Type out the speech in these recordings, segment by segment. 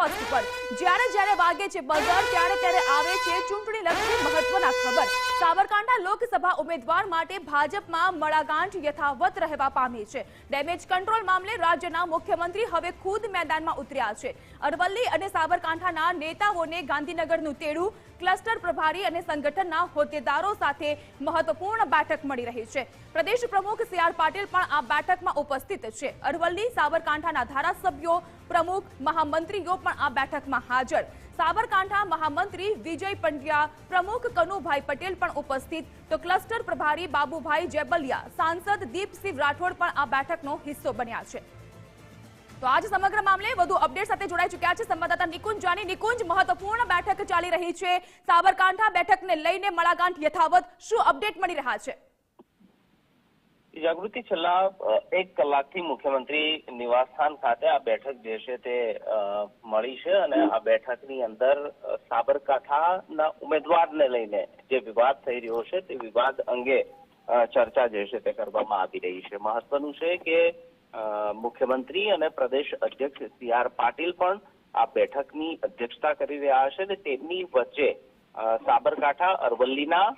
જ્યારે જ્યારે વાગે છે બઝર ત્યારે ત્યારે આવે છે ચૂંટણી લક્ષી મહત્વના ખબર. સાબરકાંઠા લોકસભા ઉમેદવાર માટે ભાજપમાં મળાગાંઠ યથાવત રહેવા પામી છે. ડેમેજ કંટ્રોલ મામલે રાજ્યના મુખ્યમંત્રી હવે ખુદ મેદાનમાં ઉતર્યા છે. અરવલ્લી અને સાબરકાંઠાના નેતાઓને ગાંધીનગરનું તેડું, ક્લસ્ટર પ્રભારી અને સંગઠનના હોદ્દેદારો સાથે મહત્વપૂર્ણ બેઠક મળી રહી છે. પ્રદેશ પ્રમુખ સી આર પાટીલ પણ આ બેઠકમાં ઉપસ્થિત છે. અરવલ્લી, સાબરકાંઠાના ધારાસભ્યો, પ્રમુખ, મહામંત્રીઓ પણ આ બેઠકમાં હાજર. સાબરકાંઠા મહામંત્રી વિજય પંડ્યા, પ્રમુખ કનુભાઈ પટેલ પણ ઉપસ્થિત. તો ક્લસ્ટર પ્રભારી બાબુભાઈ જેબલિયા, સાંસદ દીપસિંહ રાઠોડ પણ આ બેઠકનો હિસ્સો બન્યા છે. તો આજ સમગ્ર મામલે વધુ અપડેટ સાથે જોડાઈ ચુક્યા છે સંવાદદાતા નિકુંજ જાની. નિકુંજ, મહત્વપૂર્ણ બેઠક ચાલી રહી છે. સાબરકાંઠા બેઠકને લઈને મળાગાંઠ યથાવત શું અપડેટ મળી રહ્યા છે? જાગૃતિ છેલ્લા એક કલાકથી મુખ્યમંત્રી નિવાસસ્થાન ખાતે આ બેઠક જે છે તે મળી છે અને આ બેઠકની અંદર સાબરકાંઠાના ઉમેદવારને લઈને જે વિવાદ થઈ રહ્યો છે તે વિવાદ અંગે ચર્ચા જે છે તે કરવામાં આવી રહી છે. મહત્વનું છે કે મુખ્યમંત્રી અને પ્રદેશ અધ્યક્ષ સી આર પાટીલ પણ આ બેઠકની અધ્યક્ષતા કરી રહ્યા છે અને તેમની વચ્ચે સાબરકાંઠા અરવલ્લીના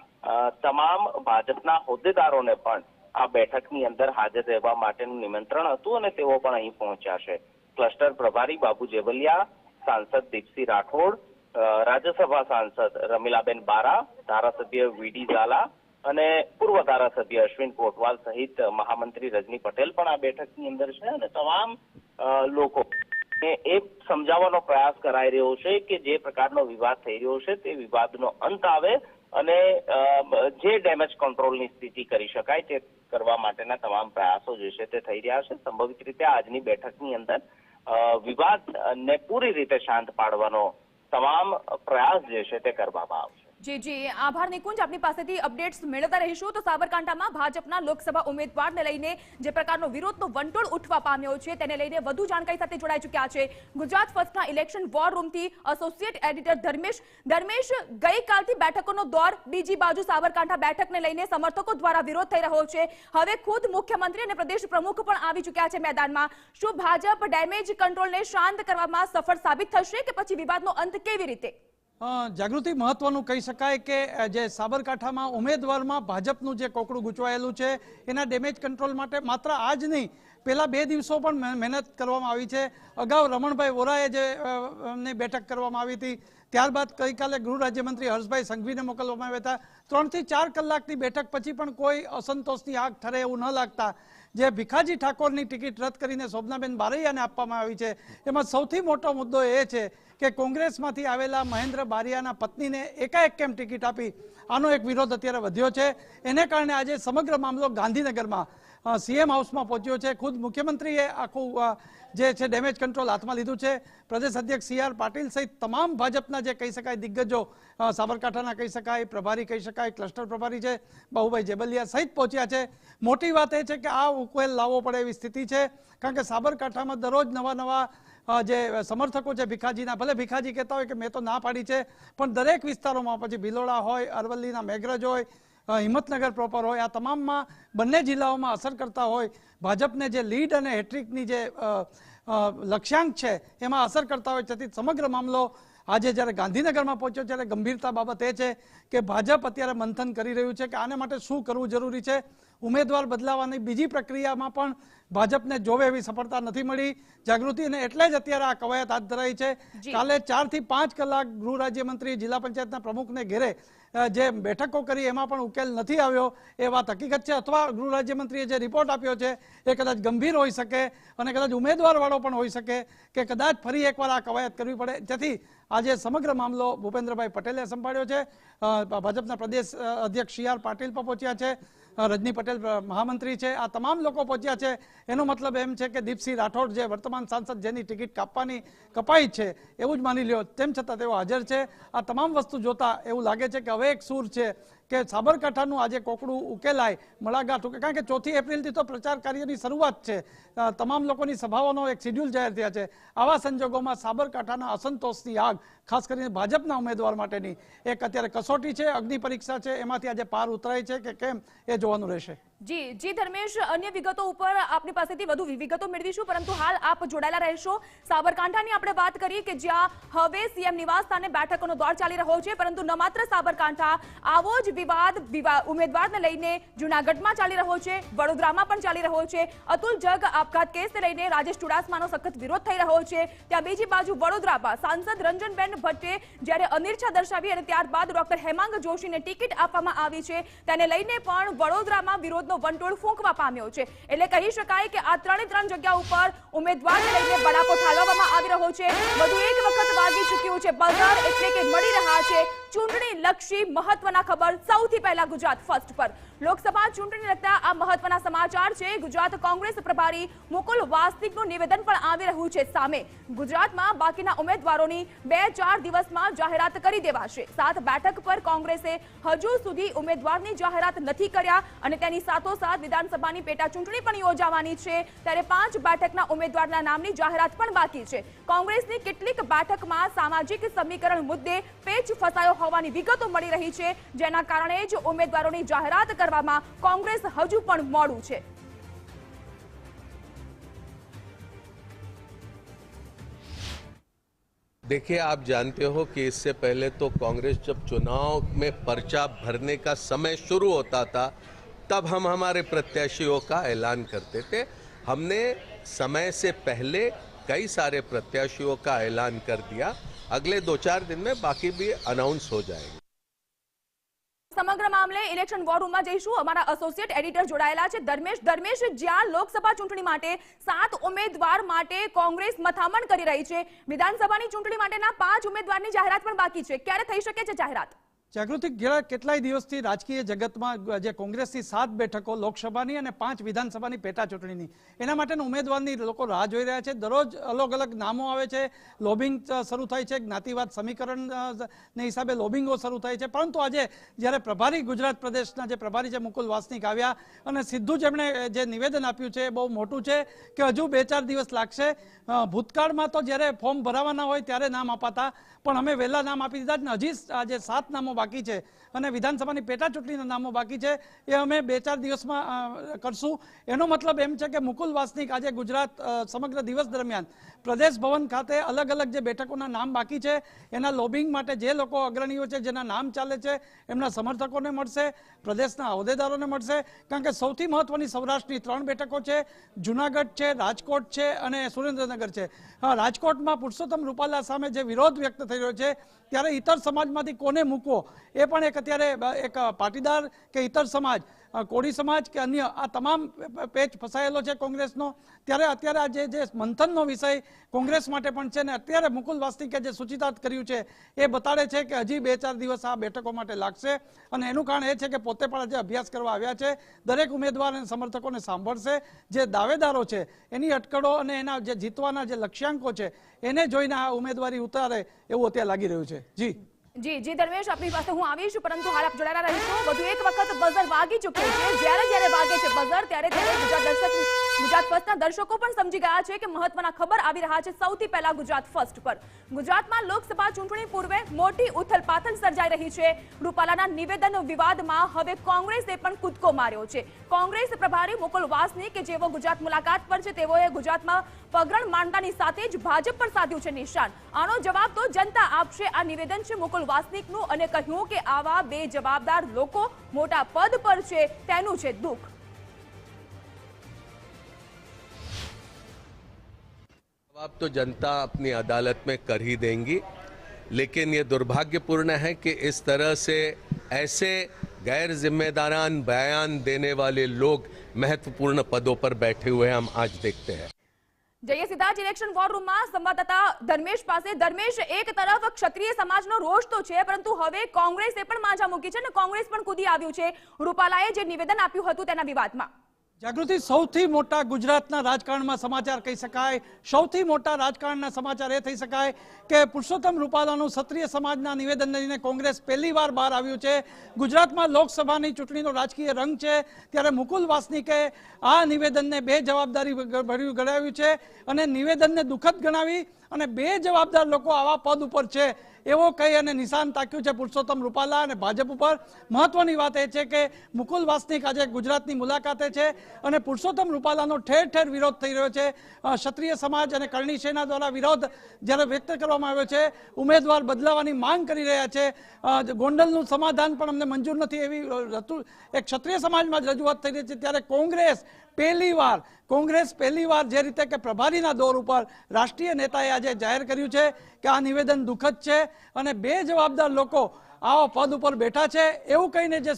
તમામ ભાજપના હોદ્દેદારોને પણ આ બેઠકની અંદર હાજર રહેવા માટેનું નિમંત્રણ હતું અને તેઓ પણ અહીં પહોંચ્યા છે. ક્લસ્ટર પ્રભારી બાબુ જેવલિયા, સાંસદ દીપસિંહ રાઠોડ રાજ્યસભા સાંસદ રમીલાબેન બારા, ધારાસભ્ય વીડી ઝાલા અને પૂર્વ ધારાસભ્ય અશ્વિન કોટવાલ સહિત મહામંત્રી રજની પટેલ પણ આ બેઠકની અંદર છે અને તમામ લોકો એ સમજાવવાનો પ્રયાસ કરાઈ રહ્યો છે કે જે પ્રકારનો વિવાદ થઈ રહ્યો છે તે વિવાદનો અંત આવે અને જે ડેમેજ કંટ્રોલની સ્થિતિ કરી શકાય તે કરવા માટેના તમામ પ્રયાસો જે છે તે થઈ રહ્યા છે. સંભવિત રીતે આજની બેઠકની અંદર વિવાદને પૂરી રીતે શાંત પાડવાનો તમામ પ્રયાસ જે છે તે કરવામાં આવશે. જી જી. આભાર નિકુંજ. આપની પાસેથી અપડેટ્સ મેળવતા રહીશું. તો સાબરકાંઠામાં ભાજપના લોકસભા ઉમેદવારને લઈને જે પ્રકારનો વિરોધનો વંટોળ ઉઠવા પામ્યો છે, તેને લઈને વધુ જાણકારી સાથે જોડાઈ ચૂક્યા છે ગુજરાત ફર્સ્ટના ઇલેક્શન વોર રૂમથી એસોસિએટ એડિટર ધર્મેશ. ધર્મેશ, ગઈકાલથી બેઠકોનો દોર બીજી બાજુ સાબરકાંઠા બેઠકને લઈને સમર્થકો દ્વારા વિરોધ થઈ રહ્યો છે. હવે ખુદ મુખ્યમંત્રી અને પ્રદેશ પ્રમુખ પણ આવી ચૂક્યા છે મેદાનમાં. શું ભાજપ ડેમેજ કંટ્રોલને શાંત કરવામાં સફળ સાબિત થશે કે પછી વિવાદનો અંત કેવી રીતે? જાગૃતિ મહત્વનું કહી શકાય કે જે સાબરકાંઠામાં ઉમેદવારમાં ભાજપનું જે કોકડું ગૂંચવાયેલું છે એના ડેમેજ કંટ્રોલ માટે માત્ર આ જ નહીં પહેલા બે દિવસો પણ મહે- મહેનત કરવામાં આવી છે. અગાઉ રમણભાઈ વોરાએ જે અ, બેઠક કરવામાં આવી હતી ત્યારબાદ ગઈકાલે ગૃહ રાજ્યમંત્રી હર્ષભાઈ સંઘવીને મોકલવામાં આવ્યા હતા. ત્રણથી ચાર કલાકની બેઠક પછી પણ કોઈ અસંતોષની આગ ઠરે એવું ન લાગતા. જે ભીખાજી ઠાકોરની ટિકિટ રદ કરીને શોભનાબેન બારૈયાને આપવામાં આવી છે. એમાં સૌથી મોટો મુદ્દો એ છે કે કોંગ્રેસમાંથી આવેલા મહેન્દ્ર બારિયાના પત્નીને એકાએક કેમ ટિકિટ આપી? આનો એક વિરોધ અત્યારે વધ્યો છે. એને કારણે આજે સમગ્ર મામલો ગાંધીનગરમાં સીએમ હાઉસમાં પહોંચ્યો છે. ખુદ મુખ્યમંત્રીએ આખું જે છે ડેમેજ કંટ્રોલ હાથમાં લીધું છે. પ્રદેશ અધ્યક્ષ સી આર પાટીલ સહિત તમામ ભાજપના જે કહી શકાય દિગ્ગજો સાબરકાંઠાના કહી શકાય, પ્રભારી કહી શકાય ક્લસ્ટર પ્રભારી છે, બાહુભાઈ જેબલિયા સહિત પહોંચ્યા છે. મોટી વાત એ છે કે આ ઉકેલ લાવવો પડે એવી સ્થિતિ છે, કારણ કે સાબરકાંઠામાં દરરોજ નવા નવા જે સમર્થકો છે, ભીખાજીના, ભલે ભીખાજી કહેતા હોય કે મેં તો ના પાડી છે, પણ દરેક વિસ્તારોમાં પછી ભિલોડા હોય, અરવલ્લીના મેઘરજ હોય હિંમતનગર પ્રોપર હોય. આ તમામમાં બંને જિલ્લાઓમાં અસર કરતા હોય. ભાજપને જે લીડ અને હેટ્રિકની જે લક્ષ્યાંક છે એમાં અસર કરતા હોય. તેથી સમગ્ર મામલો આજે જ્યારે ગાંધીનગરમાં પહોંચ્યો ત્યારે ગંભીરતા બાબત એ છે કે ભાજપ અત્યારે મંથન કરી રહ્યું છે કે આને માટે શું કરવું જરૂરી છે. ઉમેદવાર બદલાવાની બીજી પ્રક્રિયામાં પણ ભાજપને જોવે એવી સફળતા નથી મળી. જાગૃતિ અને એટલે જ અત્યારે આ કવાયત હાથ ધરાઈ છે. કાલે ચારથી પાંચ કલાક ગૃહ રાજ્યમંત્રી જિલ્લા પંચાયતના પ્રમુખને ઘેરે જે બેઠકો કરી એમાં પણ ઉકેલ નથી આવ્યો, એ વાત હકીકત છે. અથવા ગૃહ રાજ્યમંત્રીએ જે રિપોર્ટ આપ્યો છે, એ કદાચ ગંભીર હોઈ શકે અને કદાચ ઉમેદવારવાળો પણ હોઈ શકે કે કદાચ ફરી એકવાર આ કવાયત કરવી પડે. જેથી આજે સમગ્ર મામલો ભૂપેન્દ્રભાઈ પટેલે સંભાળ્યો છે. ભાજપના પ્રદેશ અધ્યક્ષ સી આર પાટીલ પણ પહોંચ્યા છે. રજની પટેલ મહામંત્રી છે. આ તમામ લોકો પહોંચ્યા છે. એનો મતલબ એમ છે કે દીપસિંહ રાઠોડ જે વર્તમાન સાંસદ જેની ટિકિટ કાપવાની કપાઈ છે, એવું જ માની લ્યો. તેમ છતાં તેઓ હાજર છે. આ તમામ વસ્તુ જોતા એવું લાગે છે કે હવે એક સૂર છે. કે સાબરકાંઠાનું આજે કોકડું ઉકેલાય મલાગાંઠ ઉકે કારણ કે ચોથી એપ્રિલથી તો પ્રચાર કાર્યની શરૂઆત છે. તમામ લોકોની સભાઓનો એક શેડ્યુલ જાહેર થયા છે. આવા સંજોગોમાં સાબરકાંઠાના અસંતોષની આગ, ખાસ કરીને ભાજપના ઉમેદવાર માટેની, એક અત્યારે કસોટી છે, અગ્નિ પરીક્ષા છે. એમાંથી આજે પાર ઉતરાય છે કે કેમ એ જોવાનું રહેશે. જી જી ધર્મેશ, અન્ય વિગતો ઉપર આપની પાસેથી વધુ વિગતો મેળવીશું, પરંતુ હાલ આપ જોડાયેલા રહેશો. સાબરકાંઠાની આપણે વાત કરીએ કે જ્યાં હવે સીએમ નિવાસ સ્થાને બેઠકોનો દોર ચાલી રહ્યો છે, પરંતુ ન માત્ર સાબરકાંઠા, આવો જ વિવાદ, વિવા- ઉમેદવારને લઈને જૂનાગઢમાં ચાલી રહ્યો છે, વડોદરામાં પણ ચાલી રહ્યો છે. અતુલ જગ આપઘાત કેસને લઈને રાજેશ ચુડાસમાનો સખત વિરોધ થઈ રહ્યો છે. ત્યાં બીજી બાજુ વડોદરામાં સાંસદ રંજનબેન ભટ્ટે જ્યારે અનિચ્છા દર્શાવી અને ત્યારબાદ ડોક્ટર હેમાંગ જોશીને ટિકિટ આપવામાં આવી છે, તેને લઈને પણ વડોદરામાં વિરોધનો વંટોળ ફૂંકવા પામ્યો છે. એટલે કહી શકાય કે આ ત્રણે ત્રણ જગ્યા ઉપર ઉમેદવારને લઈને બડાકો ઠાલવવામાં આવી રહ્યો છે. વધુ એક વખત વાગી ચૂક્યું છે બજાર એટલે કે મળી રહ્યા છે ચૂંટણી લક્ષી મહત્વના ખબર સૌથી પહેલા ગુજરાત ફર્સ્ટ પર. લોકસભા ચૂંટણી લગતા આ મહત્વના સમાચાર છે. ગુજરાત કોંગ્રેસ પ્રભારી મુકુલ વાસ્તિકનું નિવેદન પણ આવી રહ્યું છે સામે. ગુજરાતમાં બાકીના ઉમેદવારોની બે ચાર દિવસમાં જાહેરાત કરી દેવાશે. સાત બેઠક પર કોંગ્રેસે હજુ સુધી ઉમેદવારની જાહેરાત નથી કર્યા અને તેની સાથોસાથ વિધાનસભાની પેટા ચૂંટણી પણ યોજાવાની છે. ત્યારે પાંચ બેઠકના ઉમેદવારના નામની જાહેરાત પણ બાકી છે. કોંગ્રેસની કેટલીક બેઠકમાં સામાજિક સમીકરણ મુદ્દે પેચ ફસાયો હોવાની વિગતો મળી રહી છે. જેના કારણે જ ઉમેદવારોની જાહેરાત કરવામાં કોંગ્રેસ હજુ પણ મોડું છે देखिए आप जानते हो कि इससे पहले तो कांग्रेस जब चुनाव में पर्चा भरने का समय शुरू होता था तब हम हमारे प्रत्याशियों का ऐलान करते थे हमने समय से पहले कई सारे प्रत्याशियों का ऐलान कर दिया अगले दो चार दिन में बाकी भी अनाउंस हो जाएंगे સમગ્ર મામલે ઇલેક્શન વોર રૂમમાં જઈશું. અમારા એસોસિએટ એડિટર જોડાયેલા છે. ધર્મેશ ધર્મેશ, જ્યાં લોકસભા ચૂંટણી માટે સાત ઉમેદવાર માટે કોંગ્રેસ મથામણ કરી રહી છે. વિધાનસભાની ચૂંટણી માટેના પાંચ ઉમેદવારની જાહેરાત પણ બાકી છે. ક્યારે થઈ શકે છે જાહેરાત? જાગૃતિ ગયા કેટલાય દિવસથી રાજકીય જગતમાં જે કોંગ્રેસની સાત બેઠકો, લોકસભાની અને પાંચ વિધાનસભાની પેટા ચૂંટણીની એના માટેના ઉમેદવારની લોકો રાહ જોઈ રહ્યા છે. દરરોજ અલગ અલગ નામો આવે છે. લોબિંગ શરૂ થાય છે. જ્ઞાતિવાદ સમીકરણ ને હિસાબે લોબિંગો શરૂ થાય છે. પરંતુ આજે જ્યારે પ્રભારી ગુજરાત પ્રદેશના જે પ્રભારી છે મુકુલ વાસનિક આવ્યા અને સીધું જ એમણે જે નિવેદન આપ્યું છે એ બહુ મોટું છે કે હજુ બે ચાર દિવસ લાગશે. ભૂતકાળમાં તો જ્યારે ફોર્મ ભરાવાના હોય ત્યારે નામ અપાતા. પણ અમે વહેલા નામ આપી દીધા જ હજી આજે સાત નામો બાકી છે અને વિધાનસભાની પેટા ચૂંટણીના નામો બાકી છે, એ અમે બે ચાર દિવસમાં કરશું. એનો મતલબ એમ છે કે મુકુલ વાસનિક આજે ગુજરાત સમગ્ર દિવસ દરમિયાન પ્રદેશ ભવન ખાતે અલગ અલગ જે બેઠકોના નામ બાકી છે, એના લોબિંગ માટે જે લોકો અગ્રણીઓ છે, જેના નામ ચાલે છે, એમના સમર્થકોને મળશે, પ્રદેશના હોદ્દેદારોને મળશે. કારણ કે સૌથી મહત્વની સૌરાષ્ટ્રની ત્રણ બેઠકો છે, જુનાગઢ છે, રાજકોટ છે અને સુરેન્દ્રનગર છે. રાજકોટમાં પુરુષોત્તમ રૂપાલા સામે જે વિરોધ વ્યક્ત થઈ રહ્યો છે, ત્યારે ઇતર સમાજમાંથી કોને મૂકવો? એ પણ એક અત્યારે, એક પાટીદાર કે ઇતર સમાજ કોળી સમાજ કે અન્ય આ તમામ પેચ ફસાયેલો છે કોંગ્રેસનો, ત્યારે અત્યારે આ જે જે મંથનનો વિષય કોંગ્રેસ માટે પણ છે ને અત્યારે મુકુલ વાસ્તિકે જે સૂચિતાર્થ કર્યું છે, એ બતાડે છે કે હજી બે ચાર દિવસ આ બેઠકો માટે લાગશે. અને એનું કારણ એ છે કે પોતે પણ આજે અભ્યાસ કરવા આવ્યા છે. દરેક ઉમેદવાર અને સમર્થકોને સાંભળશે. જે દાવેદારો છે, એની અટકળો અને એના જે જીતવાના જે લક્ષ્યાંકો છે, એને જોઈને આ ઉમેદવારી ઉતારે એવું અત્યારે લાગી રહ્યું છે. જી. જી જી, ધર્મેશ, આપની પાસે હું આવીશ પરંતુ હાલ આપ જોડાયેલા રહીશું. વધુ એક વખત બઝર વાગી ચૂક્યું છે. જ્યારે જ્યારે વાગે છે બઝર, ત્યારે ત્યારે બીજા દર્શક ગુજરાત ફર્સ્ટના દર્શકો પણ સમજી ગયા છે કે મહત્વના ખબર આવી રહ્યા છે સૌથી પહેલા ગુજરાત ફર્સ્ટ પર. ગુજરાતમાં લોકસભા ચૂંટણી પૂર્વે મોટી ઉથલપાથલ સર્જાઈ રહી છે. રૂપાલાના નિવેદન વિવાદમાં હવે કોંગ્રેસે પણ કૂદકો માર્યો છે. કોંગ્રેસ પ્રભારી મુકુલ વાસની કે જેઓ ગુજરાત મુલાકાત પર છે, તેઓએ ગુજરાતમાં પગરણ માંડતાની સાથે જ ભાજપ પર સાધ્યું છે નિશાન. આનો જવાબ તો જનતા આપશે. આ નિવેદન છે મુકુલ વાસનિકનું અને કહ્યું કે આવા બે જવાબદાર લોકો મોટા પદ પર છે, તેનું છે દુઃખ. जवाब तो जनता अपनी अदालत में कर ही देंगी लेकिन ये दुर्भाग्यपूर्ण है कि इस तरह से ऐसे गैर जिम्मेदारान बयान देने वाले लोग महत्वपूर्ण पदों पर बैठे हुए हम आज देखते हैं જઈએ સીધા જ ઇલેક્શન વોર રૂમમાં સંવાદદાતા ધર્મેશ પાસે ધર્મેશ એક તરફ ક્ષત્રિય સમાજનો રોષ તો છે પરંતુ હવે કોંગ્રેસે પણ માજા મૂકી છે અને કોંગ્રેસ પણ કૂદી આવ્યું છે રૂપાલાએ જે નિવેદન આપ્યું હતું તેના વિવાદમાં જાગૃતિ સૌથી મોટા ગુજરાતના રાજકારણમાં સમાચાર કહી શકાય. સૌથી મોટા રાજકારણના સમાચાર એ થઈ શકાય કે પુરુષોત્તમ રૂપાલાનું ક્ષત્રિય સમાજના નિવેદન લઈને કોંગ્રેસ પહેલી વાર બહાર આવ્યું છે. ગુજરાતમાં લોકસભાની ચૂંટણીનો રાજકીય રંગ છે. ત્યારે મુકુલ વાસનિકે આ નિવેદનને બે જવાબદારી ભર્યું ગણાવ્યું છે અને નિવેદનને દુઃખદ ગણાવી અને બે જવાબદાર લોકો આવા પદ ઉપર છે. એવો કહી અને નિશાન તાક્યું છે પુરુષોત્તમ રૂપાલા અને ભાજપ ઉપર. મહત્વની વાત એ છે કે મુકુલ વાસનિક આજે ગુજરાતની મુલાકાતે છે અને પુરુષોત્તમ રૂપાલાનો ઠેર ઠેર વિરોધ થઈ રહ્યો છે. ક્ષત્રિય સમાજ અને કરણી સેના દ્વારા વિરોધ જ્યારે વ્યક્ત કરવામાં આવ્યો છે, ઉમેદવાર બદલાવાની માંગ કરી રહ્યા છે. ગોંડલનું સમાધાન પણ અમને મંજૂર નથી એવી એક ક્ષત્રિય સમાજમાં જ રજૂઆત થઈ રહી છે. ત્યારે કોંગ્રેસ પહેલી વાર કોંગ્રેસ પહેલી વાર જે રીતે કે પ્રભારીના દોર ઉપર રાષ્ટ્રીય નેતાએ આજે જાહેર કર્યું છે કે આ નિવેદન દુઃખદ છે અને બે જવાબદાર લોકો આવા પદ ઉપર બેઠા છે. એવું કહીને જે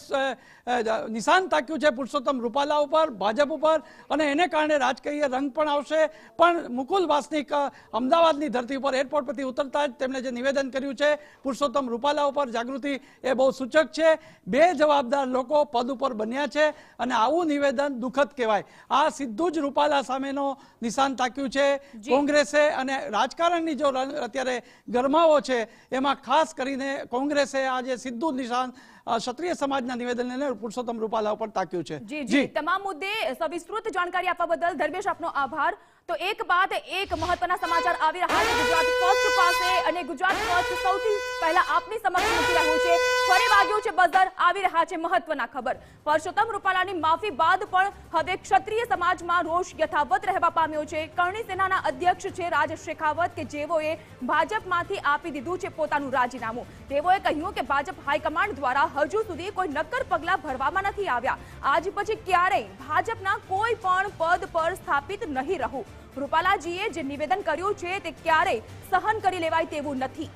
નિશાન તાક્યું છે પુરુષોત્તમ રૂપાલા ઉપર ભાજપ ઉપર અને એને કારણે રાજકીય રંગ પણ આવશે. પણ મુકુલ વાસનિક અમદાવાદની ધરતી ઉપર એરપોર્ટ પરથી ઉતરતા જ તેમણે જે નિવેદન કર્યું છે પુરુષોત્તમ રૂપાલા ઉપર જાગૃતિ એ બહુ સૂચક છે. બે જવાબદાર લોકો પદ ઉપર બન્યા છે અને આવું નિવેદન દુઃખદ કહેવાય. આ સીધું જ રૂપાલા સામેનો નિશાન તાક્યું છે. કોંગ્રેસે અને રાજકારણની જો અત્યારે ગરમાવો છે એમાં ખાસ કરીને કોંગ્રેસે આજે સીધું નિશાન ક્ષત્રિય સમાજના નિવેદનને પુરુષોત્તમ રૂપાલા ઉપર તાક્યું છે. જી જી. તમામ મુદ્દે સવિસ્તૃત જાણકારી આપવા બદલ ધર્મેશ આપનો આભાર. તો એક બાદ એક મહત્વના સમાચાર આવી રહ્યા છે. ગુજરાત ફર્સ્ટ પાસે અને ગુજરાત ફર્સ્ટ સૌથી પહેલા આપની સમક્ષ મૂકી રહ્યું છે. ફરી વાગ્યું છે બઝર આવી રહ્યા છે મહત્વના ખબર. પરસોત્તમ રૂપાલાની માફી બાદ પણ હવે ક્ષત્રિય સમાજમાં રોષ યથાવત રહેવા પામ્યો છે. કરણી સેનાના અધ્યક્ષ છે રાજ શેખાવત કે જેઓએ ભાજપમાંથી આપી દીધું છે પોતાનું રાજીનામું. તેઓએ કહ્યું કે ભાજપ હાઈકમાન્ડ દ્વારા હજુ સુધી કોઈ નક્કર પગલાં ભરવામાં નથી આવ્યા. આજ પછી ક્યારેય ભાજપના કોઈ પણ પદ પર સ્થાપિત નહીં રહું. રૂપાલાજીએ જે નિવેદન કર્યું છે તે ક્યારેય સહન કરી લેવાય તેવું નથી.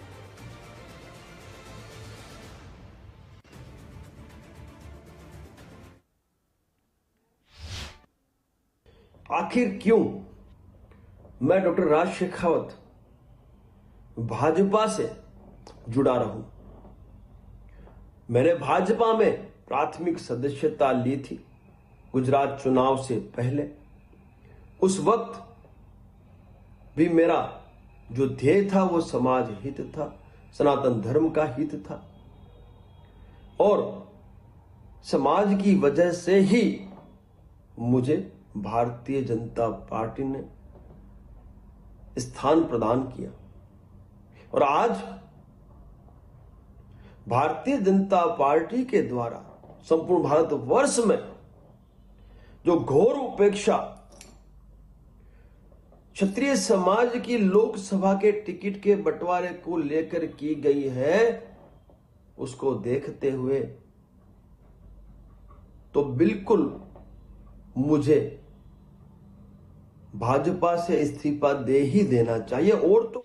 आखिर क्यों? मैं डॉक्टर राज शेखावत भाजपा से जुड़ा रहूँ। मैंने भाजपा में प्राथमिक सदस्यता ली थी गुजरात चुनाव से पहले। उस वक्त भी मेरा जो ध्येय था, वो समाज हित था, सनातन धर्म का हित था। और समाज की वजह से ही मुझे भारतीय जनता पार्टी ने स्थान प्रदान किया। और आज भारतीय जनता पार्टी के द्वारा संपूर्ण भारत वर्ष में जो घोर उपेक्षा क्षत्रिय समाज की लोकसभा के टिकट के बंटवारे को लेकर की गई है, उसको देखते हुए तो बिल्कुल मुझे भाजपा से इस्तीफा दे ही देना चाहिए और तो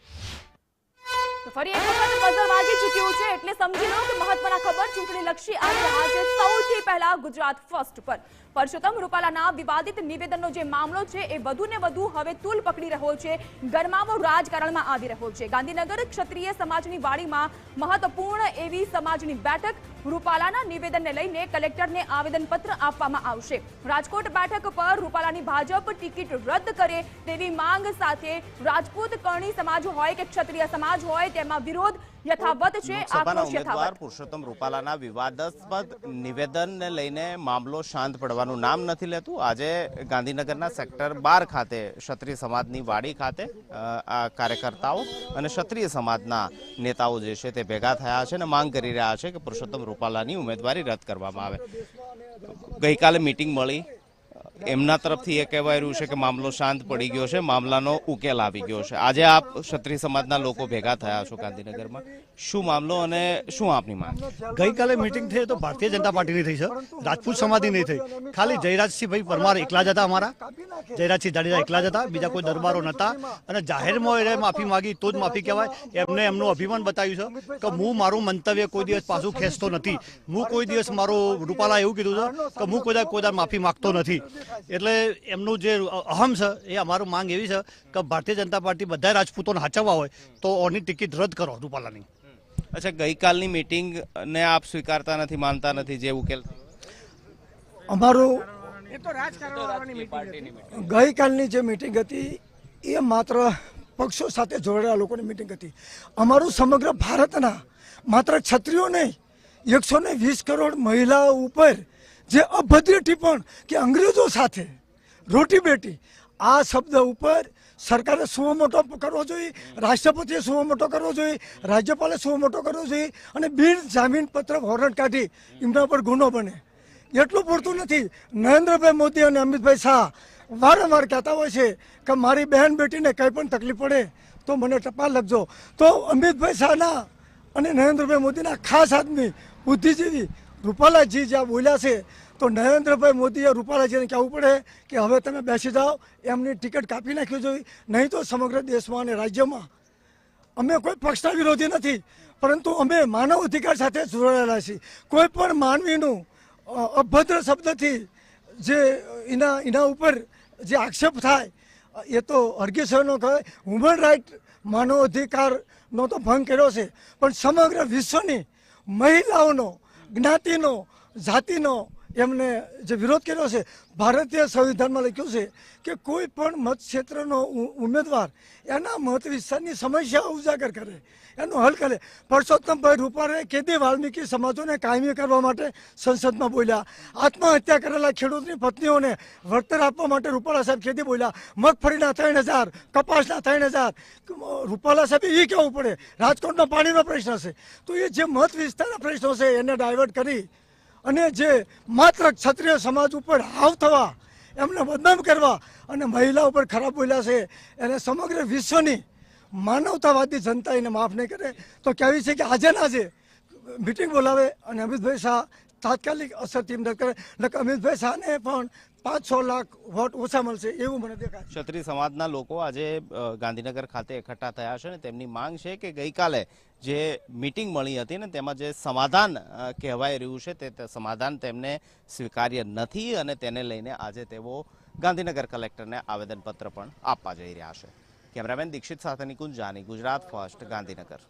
તો ફરી એક વખત બઝર વાગી ચૂક્યું છે એટલે સમજી લો કે મહત્વના ખબર ચૂંટણી લક્ષી આવી રહ્યા છે સૌથી પહેલા ગુજરાત ફર્સ્ટ પર પરસોત્તમ રૂપાલાના વિવાદિત નિવેદનનો જે મામલો છે એ વધુ ને વધુ હવે તૂલ પકડી રહ્યો છે. ગરમાવો રાજકારણમાં આવી રહ્યો છે. ગાંધીનગર ક્ષત્રિય સમાજની વાડીમાં મહત્વપૂર્ણ એવી સમાજની બેઠક રૂપાલાના નિવેદનને લઈને કલેક્ટરને આવેદનપત્ર આપવામાં આવશે. રાજકોટ બેઠક પર રૂપાલાની ભાજપ ટિકિટ રદ કરે તેવી માંગ સાથે રાજપૂત કરણી સમાજ હોય કે ક્ષત્રિય સમાજ હોય તેમાં વિરોધ યથાવત છે આક્રોશ યથાવત. પુરુષોત્તમ રૂપાલાના વિવાદાસ્પદ નિવેદનને લઈને મામલો શાંત પડવાનું નામ નથી લેતું. આજે ગાંધીનગરના સેક્ટર બાર ખાતે ક્ષત્રિય સમાજની વાડી ખાતે આ કાર્યકર્તાઓ અને ક્ષત્રિય સમાજના નેતાઓ જે છે તે ભેગા થયા છે અને માંગ કરી રહ્યા છે કે પુરુષોત્તમ રૂપાલાની ઉમેદવારી રદ કરવામાં આવે. ગઈકાલે મિટિંગ મળી. એમના તરફથી એ કહેવાય રહ્યું છે કે મામલો શાંત પડી ગયો છે, મામલાનો ઉકેલ આવી ગયો છે. આજે આપ ક્ષત્રિય સમાજના લોકો ભેગા થયા છો ગાંધીનગરમાં. શું મામલો અને શું આપની માંગ? ગઈકાલે મિટિંગ થઈ તો ભારતીય જનતા પાર્ટીની થઈ છે રાજપૂત સમાજની નહીં થઈ. ખાલી જયરાજસિંહ ભાઈ પરમાર એકલા જ હતા અમારા. જયરાજસિંહ જાડેજા એકલા જ હતા. બીજા કોઈ દરબારો નહોતા અને જાહેરમાં એને માફી માગી, તો જ માફી કહેવાય. એમને એમનું અભિમાન બતાવ્યું છે કે હું મારું મંતવ્ય કોઈ દિવસ પાછું ખેંચતો નથી. હું કોઈ દિવસ મારો રૂપાલા એવું કીધું છે કે હું કોઈ કોઈ માફી માગતો નથી. એટલે એમનું જે અહમ છે એ અમારું માંગ એવી છે કે ભારતીય જનતા પાર્ટી બધા રાજપૂતોને હાચવવા હોય, તો ઓની ટિકિટ રદ કરો રૂપાલાની. અચ્છા ગઈકાલની મિટિંગને આપ સ્વીકારતા નથી માનતા નથી જે ઉકેલ? અમારું ગઈકાલની જે મિટિંગ હતી એ માત્ર પક્ષો સાથે જોડાયેલા લોકોની મિટિંગ હતી. અમારું સમગ્ર ભારતના માત્ર ક્ષત્રિયો નહીં એકસો ને વીસ કરોડ મહિલાઓ ઉપર જે અભદ્ર ટિપ્પણ કે અંગ્રેજો સાથે રોટી બેટી આ શબ્દ ઉપર સરકારે સુવો મોટો કરવો જોઈએ, રાષ્ટ્રપતિએ સુવો મોટો કરવો જોઈએ, રાજ્યપાલે સુવો મોટો કરવો જોઈએ અને બિન જામીનપત્ર વોરંટ કાઢી એમના પર ગુનો બને. એટલું પૂરતું નથી. નરેન્દ્રભાઈ મોદી અને અમિતભાઈ શાહ વારંવાર કહેતા હોય છે કે મારી બહેન બેટીને કંઈ પણ તકલીફ પડે તો મને ટપાલ લખજો તો અમિતભાઈ શાહના અને નરેન્દ્રભાઈ મોદીના ખાસ આદમી બુદ્ધિજીવી રૂપાલાજી જ્યાં બોલ્યા છે તો નરેન્દ્રભાઈ મોદીએ રૂપાલાજીને કહેવું પડે કે હવે તમે બેસી જાઓ, એમની ટિકિટ કાપી નાખવી જોઈએ. નહીં તો સમગ્ર દેશમાં અને રાજ્યમાં અમે કોઈ પક્ષના વિરોધી નથી, પરંતુ અમે માનવ અધિકાર સાથે જોડાયેલા છીએ. કોઈ પણ માનવીનું અભદ્ર શબ્દથી જે એના એના ઉપર જે આક્ષેપ થાય, એ તો હરગીસનો કહે હ્યુમન રાઇટ માનવ અધિકારનો તો ભંગ કર્યો છે. પણ સમગ્ર વિશ્વની મહિલાઓનો, જ્ઞાતિનો, જાતિનો એમને જે વિરોધ કર્યો છે, ભારતીય સંવિધાનમાં લખ્યું છે કે કોઈ પણ મત ક્ષેત્રનો ઉમેદવાર એના મત વિસ્તારની સમસ્યા ઉજાગર કરે, એનો હલ કરે. પરસોત્તમભાઈ રૂપારે કેદી વાલ્મીકી સમાજોને કાયમી કરવા માટે સંસદમાં બોલ્યા. આત્મહત્યા કરેલા ખેડૂતની પત્નીઓને વળતર આપવા માટે રૂપાલા સાહેબ કેદી બોલ્યા. મગફળીના ત્રણ હજાર, કપાસના ત્રણ હજાર. રૂપાલા સાહેબે એ કહેવું પડે રાજકોટનો પાણીનો પ્રશ્ન છે. તો એ જે મત વિસ્તારના પ્રશ્નો છે એને ડાયવર્ટ કરી અને જે માત્ર ક્ષત્રિય સમાજ ઉપર હાવ થવા, એમને બદનામ કરવા અને મહિલા ઉપર ખરાબ બોલ્યા છે, એને સમગ્ર વિશ્વની માનવતાવાદી જનતા એને માફ નહીં કરે. તો કહેવી છે કે આજે ના આજે મિટિંગ બોલાવે અને અમિતભાઈ શાહ તાત્કાલિક અસરથી મદદ કરે નકર અમિતભાઈ શાહને પણ પાંચ છ લાખ વોટ ઓછા મળશે એવું મને દેખાય ક્ષત્રિય સમાજના લોકો આજે ગાંધીનગર ખાતે એકઠા થયા છે અને તેમની માંગ છે કે ગઈકાલે જે મિટિંગ મળી હતી ને તેમાં જે સમાધાન કહેવાઈ રહ્યું છે તે સમાધાન તેમને સ્વીકાર્ય નથી અને તેને લઈને આજે તેઓ ગાંધીનગર કલેક્ટરને આવેદનપત્ર પણ આપવા જઈ રહ્યા છે. કેમેરામેન દીક્ષિત સાથે નિકુંજ જાની, ગુજરાત ફર્સ્ટ, ગાંધીનગર.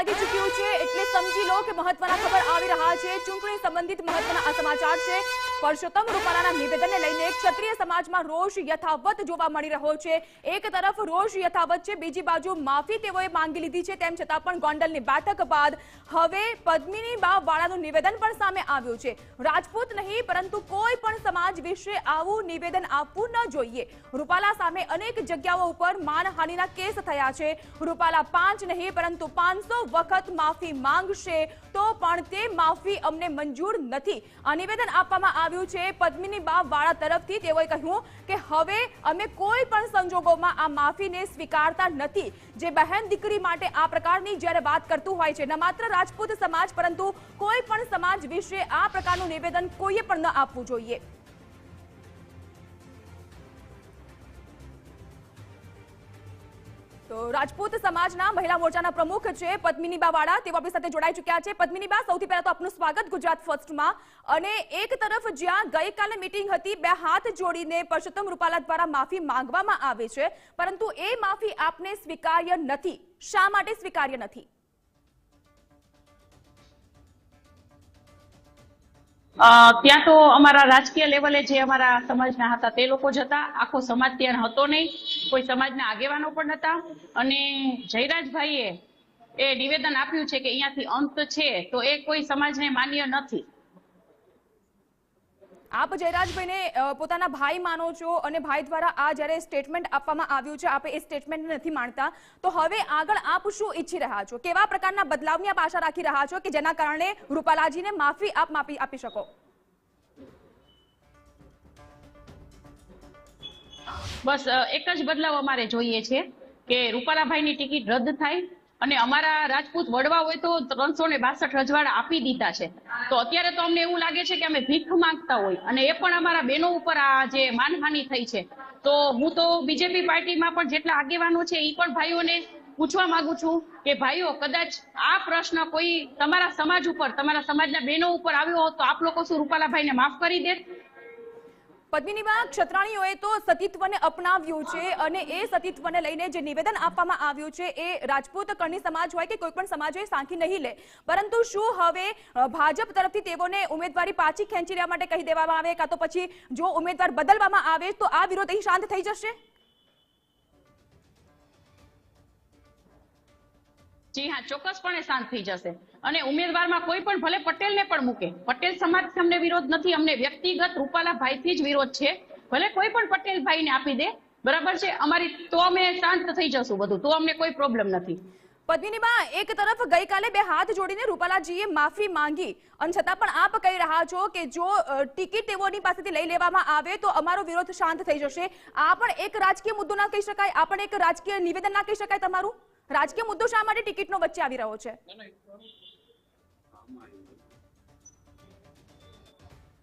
વાગી ચૂક્યું છે, એટલે સમજી લો કે મહત્વના ખબર આવી રહ્યા છે. ચૂંટણી સંબંધિત મહત્વના આ સમાચાર છે. પરસોત્તમ રૂપાલાના નિવેદનને લઈને ક્ષત્રિય સમાજમાં રોષ યથાવત જોવા મળી રહ્યો છે. એક તરફ રોષ યથાવત છે, બીજી બાજુ માફી તેઓએ માંગી લીધી છે, તેમ છતાં પણ ગોંડલની બેઠક બાદ હવે પદ્મિની બા વાળાનું નિવેદન પણ સામે આવ્યું છે. રાજપૂત નહીં, પરંતુ કોઈ પણ સમાજ વિશે આવું નિવેદન આપવું ન જોઈએ. રૂપાલા સામે અનેક જગ્યાઓ ઉપર માનહાનિના કેસ થયા છે. રૂપાલા પાંચ નહીં, પરંતુ પાંચસો વખત માફી માંગશે તો પણ તે માફી અમને મંજૂર નથી. આ નિવેદન આપવામાં આવ્યું છે. પદ્મિની બા વાળા તરફથી તેઓએ કહ્યું કે હવે અમે કોઈ પણ સંજોગોમાં આ માફીને સ્વીકારતા નથી. જે બહેન દીકરી માટે આ પ્રકારની જ્યારે વાત કરતું હોય છે, ન માત્ર રાજપૂત સમાજ, પરંતુ કોઈ પણ સમાજ વિશે આ પ્રકારનું નિવેદન કોઈએ પણ ન આપવું જોઈએ. રાજપૂત સમાજના મહિલા મોરચાના પ્રમુખ છે પદ્મિનીબા વાળા તેઓ આપણી સાથે જોડાઈ ચૂક્યા છે. પદ્મિનીબા, સૌથી પહેલા તો આપનું સ્વાગત ગુજરાત ફર્સ્ટમાં. અને એક તરફ જ્યાં ગઈકાલે મીટિંગ હતી, બે હાથ જોડીને પરસોત્તમ રૂપાલા દ્વારા માફી માંગવામાં આવે છે. પરંતુ એ માફી આપને સ્વીકાર્ય નથી. શા માટે સ્વીકાર્ય નથી? ત્યાં તો અમારા રાજકીય લેવલે જે અમારા સમાજના હતા તે લોકો જ હતા. આખો સમાજ ત્યાં હતો નહીં. કોઈ સમાજના આગેવાનો પણ હતા. અને જયરાજભાઈએ એ નિવેદન આપ્યું છે કે અહીંયાથી અંત છે. તો એ કોઈ સમાજને માન્ય નથી. આપ જયરાજભાઈને પોતાના ભાઈ માનો છો અને ભાઈ દ્વારા આ જ્યારે સ્ટેટમેન્ટ આપવામાં આવ્યું છે, આપે એ સ્ટેટમેન્ટ નથી માનતા તો હવે આગળ આપ શું ઈચ્છી રહ્યા છો? કેવા પ્રકારના બદલાવની આપ આશા રાખી રહ્યા છો કે જેના કારણે રૂપાલાજીને માફી આપ માફી આપી શકો? બસ એક જ બદલાવ અમારે જોઈએ છે કે રૂપાલાભાઈની ટિકિટ રદ થાય અને અમારા રાજપૂત વડવા હોય તો ત્રણસો ને બાસઠ રજવાડા આપી દીધા છે. તો અત્યારે તો અમને એવું લાગે છે કે અમે ભીખ માંગતા હોય. અને એ પણ અમારા બહેનો ઉપર આ જે માનહાનિ થઈ છે. તો હું તો બીજેપી પાર્ટીમાં પણ જેટલા આગેવાનો છે એ પણ ભાઈઓને પૂછવા માંગુ છું કે ભાઈઓ, કદાચ આ પ્રશ્ન કોઈ તમારા સમાજ ઉપર, તમારા સમાજના બહેનો ઉપર આવ્યો હોત તો આપ લોકો શું રૂપાલાભાઈને માફ કરી દેત? પદ્મિનીબા ક્ષત્રાણીઓએ તો સતીત્વને અપનાવ્યું છે અને એ સતીત્વને લઈને જે નિવેદન આપવામાં આવ્યું છે એ રાજપૂત કરણી સમાજ હોય કે કોઈ પણ સમાજ હોય સાંખી નહીં લે. પરંતુ શું હવે ભાજપ તરફથી તેઓને ઉમેદવારી પાછી ખેંચી લેવા માટે કહી દેવામાં આવે? કાં તો પછી જો ઉમેદવાર બદલવામાં આવે તો આ વિરોધ અહીં શાંત થઈ જશે? જી હા, ચોક્કસપણે શાંત થઈ જશે. અને ઉમેદવારમાં કોઈ પણ ભલે પટેલને પણ મૂકે. પટેલ સમાજ અમને વિરોધ નથી, અમને વ્યક્તિગત રૂપાલાભાઈથી જ વિરોધ છે. ભલે કોઈ પણ પટેલ આપી દે, બરાબર છે? અમારી તો અમે શાંત થઈ જશું બધું, તો અમને કોઈ પ્રોબ્લેમ નથી. એક તરફ ગઈકાલે બે હાથ જોડીને રૂપાલાજીએ માફી માંગી. અને છતાં પણ આપ કહી રહ્યા છો કે જો ટિકિટ તેઓની પાસેથી લઈ લેવામાં આવે તો અમારો વિરોધ શાંત થઈ જશે. આ પણ એક રાજકીય મુદ્દો ના કહી શકાય? આ પણ એક રાજકીય નિવેદન ના કહી શકાય તમારું? રાજકીય મુદ્દો શા માટે ટિકિટનો વચ્ચે આવી રહ્યો છે?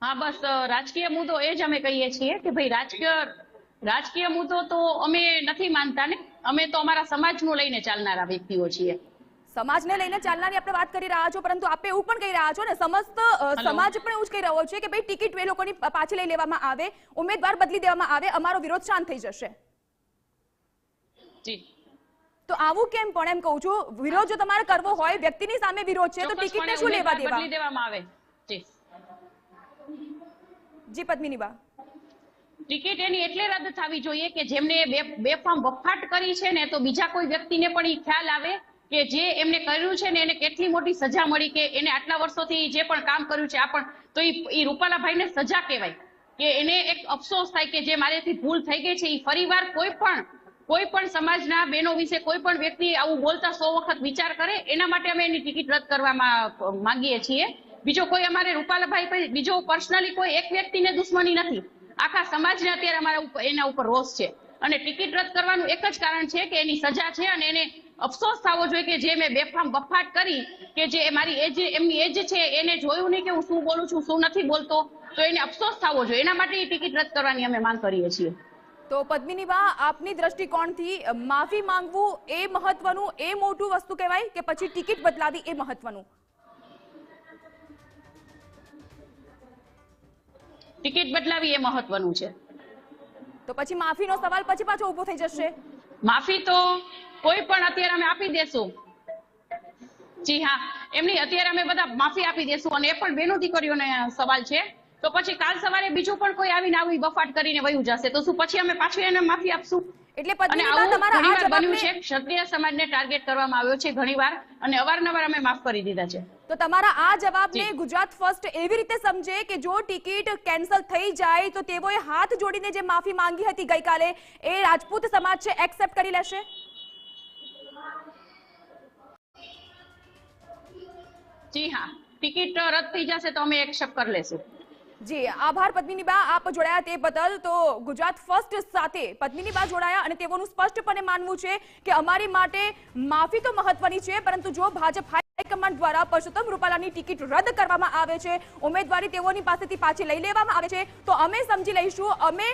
હા બસ રાજકીય મુદ્દો એ જ અમે કહીએ છીએ કે ભાઈ રાજકીય રાજકીય મુદ્દો તો અમે નથી માનતા ને. અમે તો અમારા સમાજનું લઈને ચાલનારા વ્યક્તિઓ છીએ. સમાજને લઈને ચાલનારી આપણે વાત કરી રહ્યા છો પરંતુ આપે એવું પણ કહી રહ્યા છો ને સમસ્ત સમાજ પણ એવું જ કહી રહ્યો છે કે ભાઈ ટિકિટ એ લોકોની પાછી લઈ લેવામાં આવે ઉમેદવાર બદલી દેવામાં આવે અમારો વિરોધ શાંત થઈ જશે. જી. તો આવું કેમ પણ? એમ કહું છું વિરોધ જો તમારે કરવો હોય વ્યક્તિની સામે વિરોધ છે તો ટિકિટને શું લેવા દેવા? બદલી દેવામાં આવે. જી. જી પદ્મિની બા. ટિકિટ એની એટલે રદ થવી જોઈએ કે જેમને બે બેફામ બફાટ કરી છે ને તો બીજા કોઈ વ્યક્તિને પણ ઈ ખ્યાલ આવે કે જે એમને કર્યું છે ને એને કેટલી મોટી સજા મળી કે એને આટલા વર્ષોથી જે પણ કામ કર્યું છે આ પણ તો એ રૂપાલાભાઈને સજા કહેવાય. કે એને એક અફસોસ થાય કે જે મારેથી ભૂલ થઈ ગઈ છે ઈ ફરીવાર કોઈ પણ કોઈ પણ સમાજના બહેનો વિશે કોઈ પણ વ્યક્તિ આવું બોલતા સો વખત વિચાર કરે, એના માટે અમે એની ટિકિટ રદ કરવામાં માંગીએ છીએ. બીજો કોઈ અમારે રૂપાલાભાઈ બીજો પર્સનલી કોઈ એક વ્યક્તિને દુશ્મની નથી. આખા સમાજને અત્યારે અમારા એના ઉપર રોષ છે. અને ટિકિટ રદ કરવાનું એક જ કારણ છે કે એની સજા છે અને એને અફસોસ થવો જોઈએ કે જે મેં બેફામ બફાટ કરી કે જે મારી એજ, એમની એજ છે, એને જોયું નહીં કે હું શું બોલું છું, શું નથી બોલતો, તો એને અફસોસ થવો જોઈએ. એના માટે એ ટિકિટ રદ કરવાની અમે માંગ કરીએ છીએ. તો પદ્મિનીબા આપની દ્રષ્ટિકોણથી માફી માંગવું એ મહત્વનું એ મોટું વસ્તુ કહેવાય કે પછી ટિકિટ બદલાવી એ મહત્વનું? ટિકિટ બદલાવી એ મહત્વનું છે. તો પછી માફીનો સવાલ પછી પાછો ઊભો થઈ જશે. માફી તો કોઈ પણ અત્યારે અમે આપી દેશું. જી હા એમની અત્યારે અમે બધા માફી આપી દેશું અને એ પણ બેનો દીકરીઓને સવાલ છે. તો પછી કાલ સવારે બીજું પણ કોઈ આવીને આવી બફાટ કરીને વયું જશે. તો શું પછી અમે પાછું એને માફી આપશું? એટલે બન્યું છે. ક્ષત્રિય સમાજને ટાર્ગેટ કરવામાં આવ્યો છે ઘણીવાર અને અવારનવાર અમે માફ કરી દીધા છે. તો તમારા આ જવાબને. ગુજરાત ફર્સ્ટ એવી રીતે સમજે કે જો ટિકિટ કેન્સલ થઈ જાય તો તેઓએ હાથ જોડીને જે માફી માંગી હતી ગઈકાલે એ રાજપૂત સમાજ છે એક્સેપ્ટ કરી લેશે? જી હા. ટિકિટ રદ થઈ જશે તો અમે એક્સેપ્ટ કરી લેશું. જી, આભાર પત્નીની બા, આપ જોડાયા તે બદલ. તો ગુજરાત ફર્સ્ટ સાથે પત્નીની બા જોડાયા અને તેઓનું સ્પષ્ટપણે માનવું છે કે અમારી માટે માફી તો મહત્વની છે, પરંતુ જો ભાજપ હાઈકમાન્ડ દ્વારા પરસોત્તમ રૂપાલાની ટિકિટ રદ કરવામાં આવે છે. ઉમેદવારી તેઓની પાસેથી પાછી લઈ લેવામાં આવે છે. તો અમે સમજી લઈશું, અમે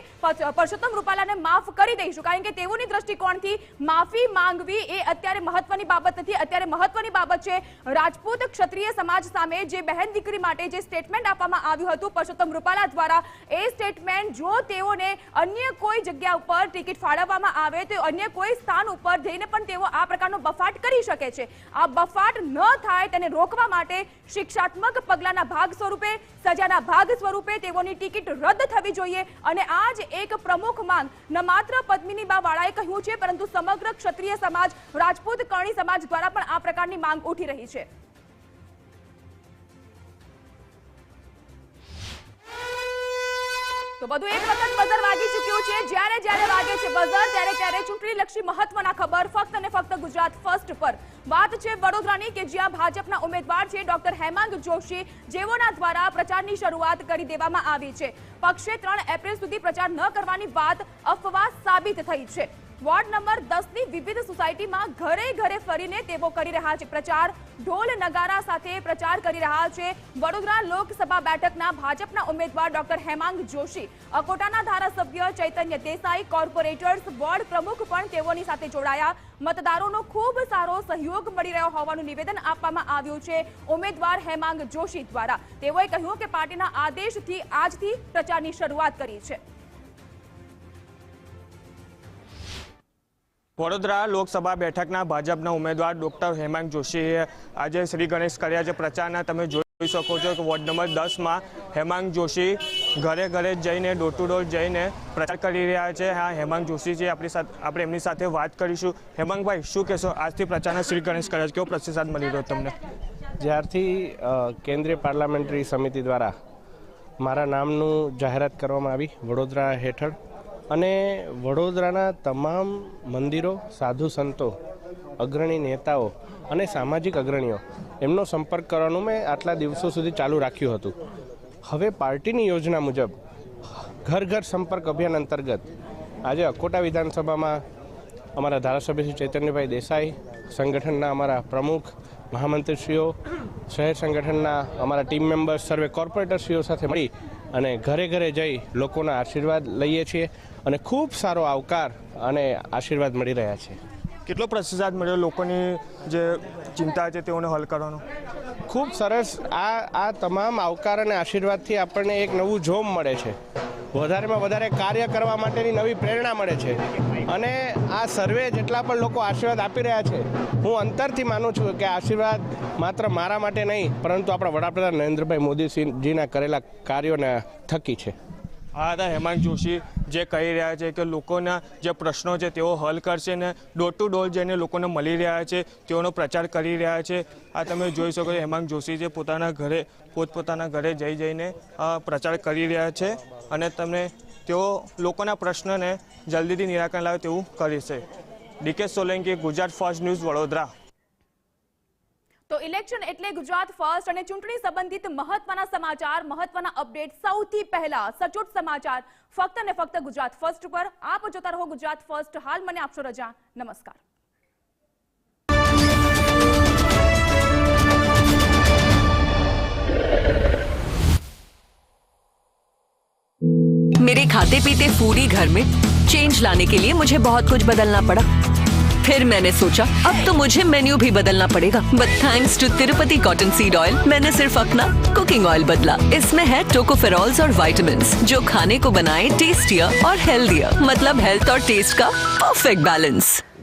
પરસોત્તમ રૂપાલાને માફ કરી દઈશું, કારણ કે તેઓની દ્રષ્ટિકોણથી માફી માંગવી એ અત્યારે મહત્વની બાબત નથી. અત્યારે મહત્વની બાબત છે રાજપૂત ક્ષત્રિય સમાજ સામે જે બહેન દીકરી માટે જે સ્ટેટમેન્ટ આપવામાં આવ્યું હતું પરસોત્તમ રૂપાલા દ્વારા, એ સ્ટેટમેન્ટ જો તેઓને અન્ય કોઈ જગ્યા ઉપર ટિકિટ ફાળવવામાં આવે, તો અન્ય કોઈ સ્થાન ઉપર જઈને પણ તેઓ આ પ્રકારનો બફાટ કરી શકે છે. આ બફાટ ન થાય તેને રોકવા માટે શિક્ષાત્મક પગલાંના ભાગ સ્વરૂપે, સજાના ભાગ સ્વરૂપે તેઓની ટિકિટ રદ થવી જોઈએ અને આ જ એક પ્રમુખ માંગ ન માત્ર પદ્મિની બાવાળાએ કહ્યું છે, પરંતુ સમગ્ર ક્ષત્રિય સમાજ, રાજપૂત કરણી સમાજ દ્વારા પણ આ પ્રકારની માંગ ઉઠી રહી છે. તો બધું એક વખત બઝર વાગી ચૂક્યું છે. જ્યારે જ્યારે વાગે છે બઝર ત્યારે ત્યારે ચૂંટણી લક્ષી મહત્વના ખબર ફક્ત અને ફક્ત ગુજરાત ફર્સ્ટ પર. વાત છે વડોદરાની કે જ્યાં ભાજપના ઉમેદવાર છે ડોક્ટર હેમાંગ જોશી, જેઓના દ્વારા પ્રચારની શરૂઆત કરી દેવામાં આવી છે. પક્ષે ત્રણ એપ્રિલ સુધી પ્રચાર ન કરવાની વાત અફવા સાબિત થઈ છે. વોર્ડ નંબર દસની વિવિધ સોસાયટીમાં ઘરે ઘરે ફરીને તેઓ કરી રહ્યા છે પ્રચાર. ઢોલ નગારા સાથે પ્રચાર કરી રહ્યા છે. વડોદરા લોકસભા બેઠકના ભાજપના ઉમેદવાર ડોક્ટર હેમાંગ જોશી, અકોટાના ધારાસભ્ય ચૈતન્ય દેસાઈ, કોર્પોરેટર્સ, વોર્ડ પ્રમુખ પણ તેઓની સાથે જોડાયા. મતદારોનો ખૂબ સારો સહયોગ મળી રહ્યો હોવાનું નિવેદન આપવામાં આવ્યું છે ઉમેદવાર હેમાંગ જોશી દ્વારા. તેઓએ કહ્યું કે પાર્ટીના આદેશથી આજથી પ્રચારની શરૂઆત કરી છે. વડોદરા લોકસભા બેઠકના ભાજપના ઉમેદવાર ડોક્ટર હેમાંગ જોશીએ આજે શ્રી ગણેશ કર્યા છે પ્રચારના તમે જોઈ શકો છો કે વોર્ડ નંબર દસમાં હેમાંગ જોશી ઘરે ઘરે જઈને ડોર ટુ ડોર જઈને પ્રચાર કરી રહ્યા છે. હા, હેમાંગ જોશી છે આપણી સાથે, આપણે એમની સાથે વાત કરીશું. હેમાંગભાઈ શું કહેશો? આજથી પ્રચારના શ્રી ગણેશ કર્યા કેવો પ્રતિસાદ મળી રહ્યો તમને? જ્યારથી કેન્દ્રીય પાર્લામેન્ટરી સમિતિ દ્વારા મારા નામનું જાહેરાત કરવામાં આવી વડોદરા હેઠળ અને વડોદરાના તમામ મંદિરો, સાધુ સંતો, અગ્રણી નેતાઓ અને સામાજિક અગ્રણીઓ, એમનો સંપર્ક કરવાનું મેં આટલા દિવસો સુધી ચાલુ રાખ્યું હતું. હવે પાર્ટીની યોજના મુજબ ઘર ઘર સંપર્ક અભિયાન અંતર્ગત આજે અકોટા વિધાનસભામાં અમારા ધારાસભ્ય શ્રી ચૈતન્યભાઈ દેસાઈ, સંગઠનના અમારા પ્રમુખ, મહામંત્રીશ્રીઓ, શહેર સંગઠનના અમારા ટીમ મેમ્બર્સ, સર્વે કોર્પોરેટરશ્રીઓ સાથે મળી અને ઘરે ઘરે જઈ લોકોના આશીર્વાદ લઈએ છીએ. અને ખૂબ સારો આવકાર અને આશીર્વાદ મળી રહ્યા છે. કેટલો પ્રતિસાદ મળ્યો લોકોની જે ચિંતા છે તેઓને હલ કરવાનો? ખૂબ સરસ. આ આ તમામ આવકાર અને આશીર્વાદથી આપણને એક નવું જોમ મળે છે. વધારેમાં વધારે કાર્ય કરવા માટેની નવી પ્રેરણા મળે છે. અને આ સર્વે જેટલા પણ લોકો આશીર્વાદ આપી રહ્યા છે હું અંતરથી માનું છું કે આશીર્વાદ માત્ર મારા માટે નહીં પરંતુ આપણા વડાપ્રધાન નરેન્દ્રભાઈ મોદીજીના કરેલા કાર્યોને થકી છે. આ હતા હેમાંગ જોશી જે કહી રહ્યા છે કે લોકોના જે પ્રશ્નો છે તેઓ હલ કરશે ને ડોર ટુ ડોર જઈને લોકોને મળી રહ્યા છે, તેઓનો પ્રચાર કરી રહ્યા છે. આ તમે જોઈ શકો છો જોશી જે પોતાના ઘરે, પોતપોતાના ઘરે જઈ જઈને પ્રચાર કરી રહ્યા છે અને તમને તેઓ લોકોના પ્રશ્નને જલ્દીથી નિરાકરણ લાવે તેવું કરીશે. DK Solanki, Gujarat first news Vadodara. Election એટલે ગુજરાત ફર્સ્ટ અને ચૂંટણી સંબંધિત મહત્વના સમાચાર મહત્વના અપડેટ સૌથી પહેલા સચોટ સમાચાર ફક્ત ને ફક્ત ગુજરાત ફર્સ્ટ પર આપ જોતા રહો ગુજરાત ફર્સ્ટ હાલ મને આપશો રજા નમસ્કાર मेरे खाते पीते फूडी घर में चेंज लाने के लिए मुझे बहुत कुछ बदलना पड़ा फिर मैंने सोचा, अब तो मुझे मेन्यू भी बदलना पड़ेगा। But thanks to Tirupati cotton seed oil मैंने सिर्फ़ अपना कुकिंग ऑयल बदला। इसमें है टोकोफेरॉल्स और वाइटामिन जो खाने को बनाए टेस्टियर और हेल्दियर मतलब हेल्थ और टेस्ट का परफेक्ट बैलेंस